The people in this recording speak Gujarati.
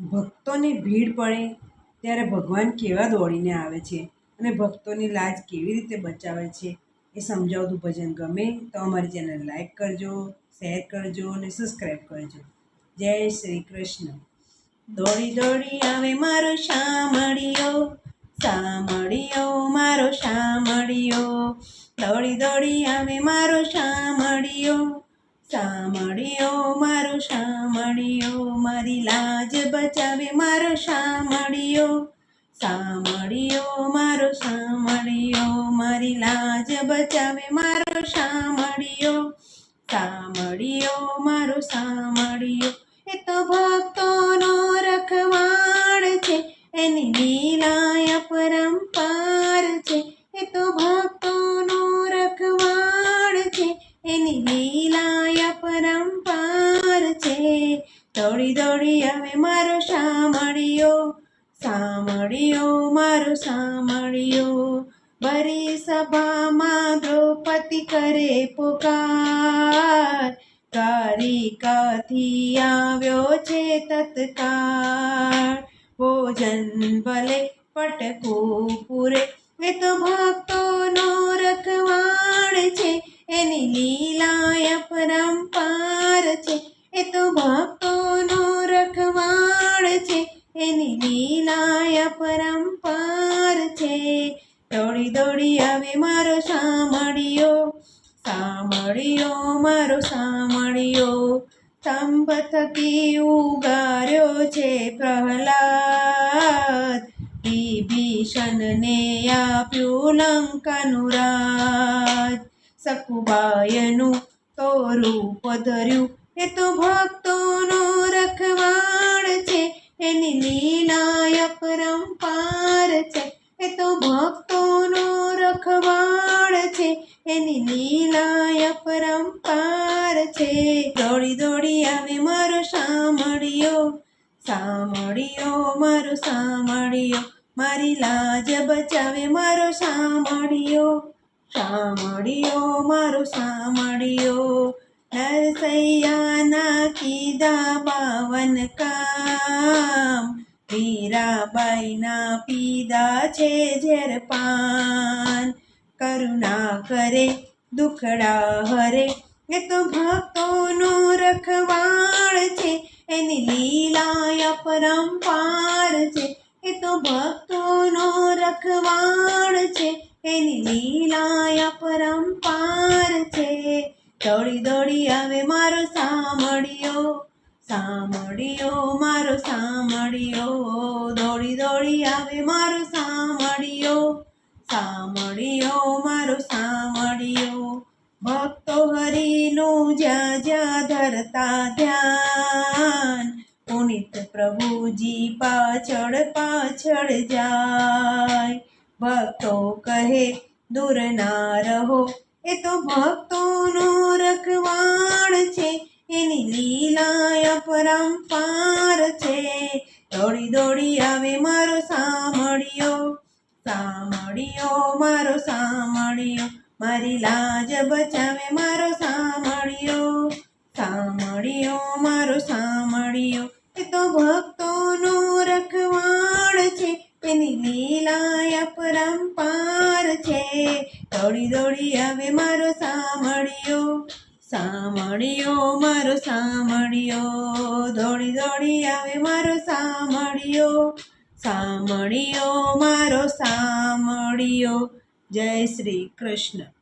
ભક્તોની ભીડ પડે ત્યારે ભગવાન કેવા દોડીને આવે છે અને ભક્તોની લાજ કેવી રીતે બચાવે છે એ સમજાવતું ભજન ગમે તો અમારી ચેનલ લાઈક કરજો, શેર કરજો અને સબસ્ક્રાઈબ કરજો. જય શ્રી કૃષ્ણ. દોડી દોડી આવે મારો શામળિયો શામળિયો મારો શામળિયો દોડી દોડી આવે મારો શામળિયો શામળિયો મારો શામળિયો મારી લાજ બચાવે મારો શામળિયો શામળિયો મારો શામળિયો મારી લાજ બચાવે મારો શામળિયો શામળિયો મારો શામળિયો એ તો ભક્તોનો રખવાડ સામળિયો મારો સામળિયો બરી સભામાં દ્રૌપદી કરે પુકાર. કારિકાથી આવ્યો છે તત્કાળ ભોજન ભલે પટકો પૂરે. એ તો ભક્તોનો રખવાડ છે. એની લીલાય પરંપાર છે. એ તો ભક્તોનો લીલાય પરંપાર છે. દોડી દોડી આવે મારો સામળિયો સામળિયો મારો સામળિયો સ્તંભ થકી ઉગાર્યો છે પ્રહલાદ. વિભીષણને આપ્યું લંકાનું રાજ સકુબાયનું તો રૂપ ધર્યું. એ તો ભક્તોનો રખવાડ છે એની લીલાય પરંપાર છે. એ તો ભક્તોનો રખવાળ છે. એની લીલાય પરંપાર છે. દોડી દોડી આવે મારો સામળિયો સામળિયો મારો સામળિયો મારી લાજ બચાવે મારો સામળિયો સામળિયો મારો સામળિયો નરસૈયાના કીધા બાવન કામ મીરાબાઈના પીધા છે ઝેર પાન કરુણા કરે દુખડા હરે એ તો ભક્તોનો રખવાળ છે એની લીલા પરંપાર છે એ તો ભક્તોનો રખવાળ છે એની લીલા પરંપાર દોડી દોડી આવે મારો સામળિયો સામળિયો મારો સામળિયો દોડી દોડી આવે મારો સાંભળ્યો સામળિયો મારો સામળિયો ભક્તો હરિનું જ્યાં જ્યાં ધરતા ધ્યાન, પુનિત પ્રભુજી પાછળ પાછળ જાય. ભક્તો કહે, દૂર ના રહો એ તો ભક્તોનો રખવાણ છે, એની લીલાય પરંપાર છે. દોડી દોડી આવે મારો સામળિયો સામળિયો મારો સામળિયો મારી લાજ બચાવે મારો સામળિયો સામળિયો મારો સામળિયો એ તો ભક્તોનો રખવાણ છે, એની લીલાય પરંપાર છે. દોડી દોડી આવે મારો સામળિયો સામળિયો મારો સામળિયો દોડી દોડી આવે મારો સામળિયો સામળિયો મારો સામળિયો જય શ્રી કૃષ્ણ.